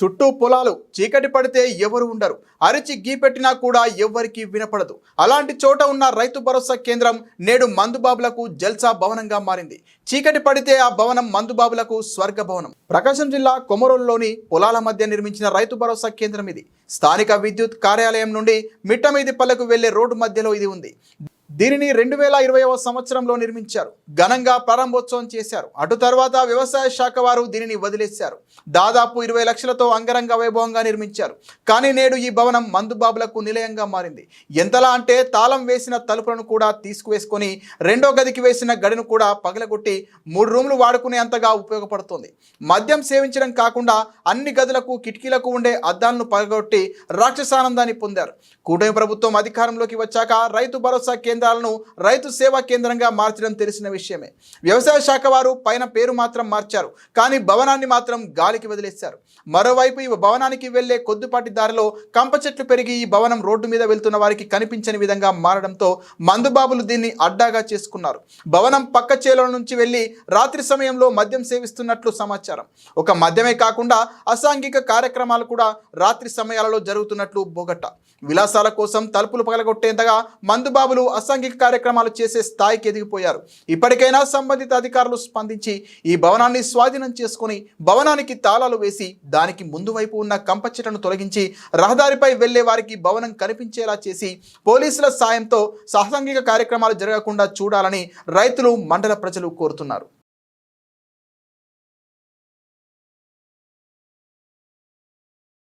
చుట్టూ పొలాలు చీకటి పడితే ఎవరు ఉండరు. అరిచి గీపెట్టినా కూడా ఎవ్వరికి వినపడదు. అలాంటి చోట ఉన్న రైతు భరోసా కేంద్రం నేడు మందుబాబులకు జల్సా భవనంగా మారింది. చీకటి పడితే ఆ భవనం మందుబాబులకు స్వర్గ భవనం ప్రకాశం జిల్లా కొమరోల్లోని పొలాల మధ్య నిర్మించిన రైతు భరోసా కేంద్రం ఇది. స్థానిక విద్యుత్ కార్యాలయం నుండి మిట్టమీది పల్లెకు వెళ్ళే రోడ్డు మధ్యలో ఇది ఉంది. దీనిని రెండు వేల ఇరవైవ సంవత్సరంలో నిర్మించారు. ఘనంగా ప్రారంభోత్సవం చేశారు. అటు తర్వాత వ్యవసాయ శాఖ వారు దీనిని వదిలేశారు. దాదాపు ఇరవై లక్షలతో అంగరంగ వైభవంగా నిర్మించారు. కానీ నేడు ఈ భవనం మందుబాబులకు నిలయంగా మారింది. ఎంతలా అంటే తాళం వేసిన తలుపులను కూడా తీసుకువేసుకొని రెండో గదికి వేసిన గడిను కూడా పగలగొట్టి మూడు రూములు వాడుకునే అంతగా ఉపయోగపడుతుంది. మద్యం సేవించడం కాకుండా అన్ని గదులకు కిటికీలకు ఉండే అద్దాలను పగలగొట్టి రాక్షసానందాన్ని పొందారు. కూటమి ప్రభుత్వం అధికారంలోకి వచ్చాక రైతు భరోసా కేంద్రాలను రైతు సేవా కేంద్రంగా మార్చడం తెలిసిన విషయమే. వ్యవసాయ శాఖ వారు పైన పేరు మాత్రం మార్చారు కానీ భవనాన్ని మాత్రం గాలికి వదిలేశారు. మరోవైపు ఈ భవనానికి వెళ్ళే కొద్దిపాటి దారిలో కంప చెట్లు పెరిగి ఈ భవనం రోడ్డు మీద వెళ్తున్న వారికి కనిపించని విధంగా మారడంతో మందుబాబులు దీన్ని అడ్డాగా చేసుకున్నారు. భవనం పక్క చేలో నుంచి వెళ్ళి రాత్రి సమయంలో మద్యం సేవిస్తున్నట్లు సమాచారం. ఒక మద్యమే కాకుండా అసాంఘిక కార్యక్రమాలు కూడా రాత్రి సమయాలలో జరుగుతున్నట్లు బోగట్ట విలాసాల కోసం తలుపులు పగలగొట్టేంతగా మందుబాబులు అసాంఘిక కార్యక్రమాలు చేసే స్థాయికి ఎదిగిపోయారు. ఇప్పటికైనా సంబంధిత అధికారులు స్పందించి ఈ భవనాన్ని స్వాధీనం చేసుకుని భవనానికి తాళాలు వేసి దానికి ముందు వైపు ఉన్న కంప చెట్లను తొలగించి రహదారిపై వెళ్ళే వారికి భవనం కనిపించేలా చేసి పోలీసుల సాయంతో సాంఘిక కార్యక్రమాలు జరగకుండా చూడాలని రైతులు మండల ప్రజలు కోరుతున్నారు.